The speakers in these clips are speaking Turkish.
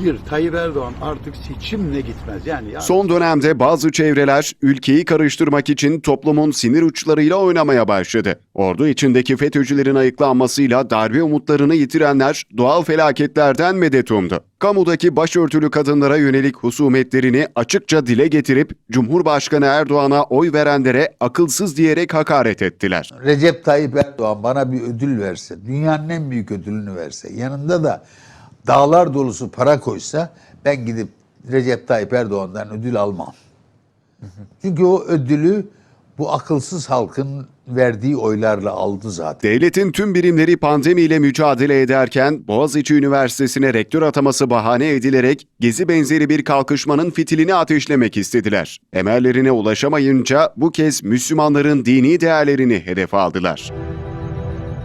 Bir, Tayyip Erdoğan artık seçimle gitmez. Yani ya- Son dönemde bazı çevreler ülkeyi karıştırmak için toplumun sinir uçlarıyla oynamaya başladı. Ordu içindeki FETÖ'cülerin ayıklanmasıyla darbe umutlarını yitirenler doğal felaketlerden medet umdu. Kamudaki başörtülü kadınlara yönelik husumetlerini açıkça dile getirip Cumhurbaşkanı Erdoğan'a oy verenlere akılsız diyerek hakaret ettiler. Recep Tayyip Erdoğan bana bir ödül verse, dünyanın en büyük ödülünü verse, yanında da dağlar dolusu para koysa ben gidip Recep Tayyip Erdoğan'dan ödül almam. Çünkü o ödülü bu akılsız halkın verdiği oylarla aldı zaten. Devletin tüm birimleri pandemiyle mücadele ederken Boğaziçi Üniversitesi'ne rektör ataması bahane edilerek gezi benzeri bir kalkışmanın fitilini ateşlemek istediler. Emellerine ulaşamayınca bu kez Müslümanların dini değerlerini hedef aldılar.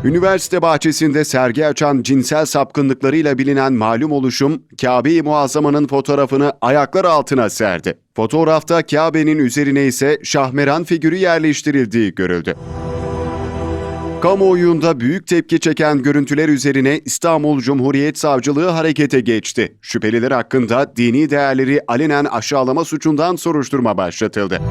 Üniversite bahçesinde sergi açan cinsel sapkınlıklarıyla bilinen malum oluşum, Kabe-i Muazzama'nın fotoğrafını ayaklar altına serdi. Fotoğrafta Kabe'nin üzerine ise şahmeran figürü yerleştirildiği görüldü. Kamuoyunda büyük tepki çeken görüntüler üzerine İstanbul Cumhuriyet Savcılığı harekete geçti. Şüpheliler hakkında dini değerleri alenen aşağılama suçundan soruşturma başlatıldı.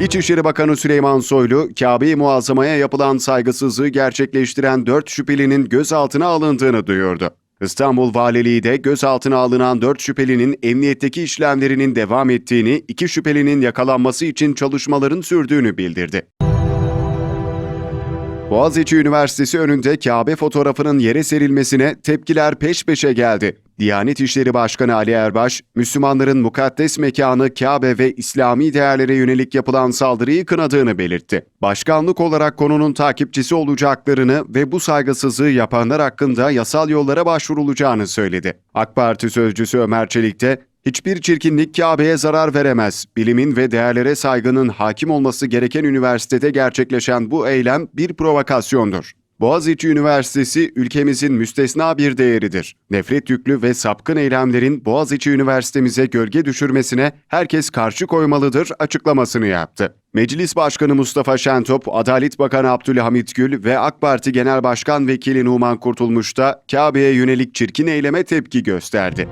İçişleri Bakanı Süleyman Soylu, Kabe-i Muazzama'ya yapılan saygısızlığı gerçekleştiren 4 şüphelinin gözaltına alındığını duyurdu. İstanbul Valiliği de gözaltına alınan 4 şüphelinin emniyetteki işlemlerinin devam ettiğini, 2 şüphelinin yakalanması için çalışmaların sürdüğünü bildirdi. Boğaziçi Üniversitesi önünde Kabe fotoğrafının yere serilmesine tepkiler peş peşe geldi. Diyanet İşleri Başkanı Ali Erbaş, Müslümanların mukaddes mekanı Kabe ve İslami değerlere yönelik yapılan saldırıyı kınadığını belirtti. Başkanlık olarak konunun takipçisi olacaklarını ve bu saygısızlığı yapanlar hakkında yasal yollara başvurulacağını söyledi. AK Parti sözcüsü Ömer Çelik de Hiçbir çirkinlik Kabe'ye zarar veremez. Bilimin ve değerlere saygının hakim olması gereken üniversitede gerçekleşen bu eylem bir provokasyondur. Boğaziçi Üniversitesi ülkemizin müstesna bir değeridir. Nefret yüklü ve sapkın eylemlerin Boğaziçi Üniversitemize gölge düşürmesine herkes karşı koymalıdır açıklamasını yaptı. Meclis Başkanı Mustafa Şentop, Adalet Bakanı Abdülhamit Gül ve AK Parti Genel Başkan Vekili Numan Kurtulmuş da Kabe'ye yönelik çirkin eyleme tepki gösterdi.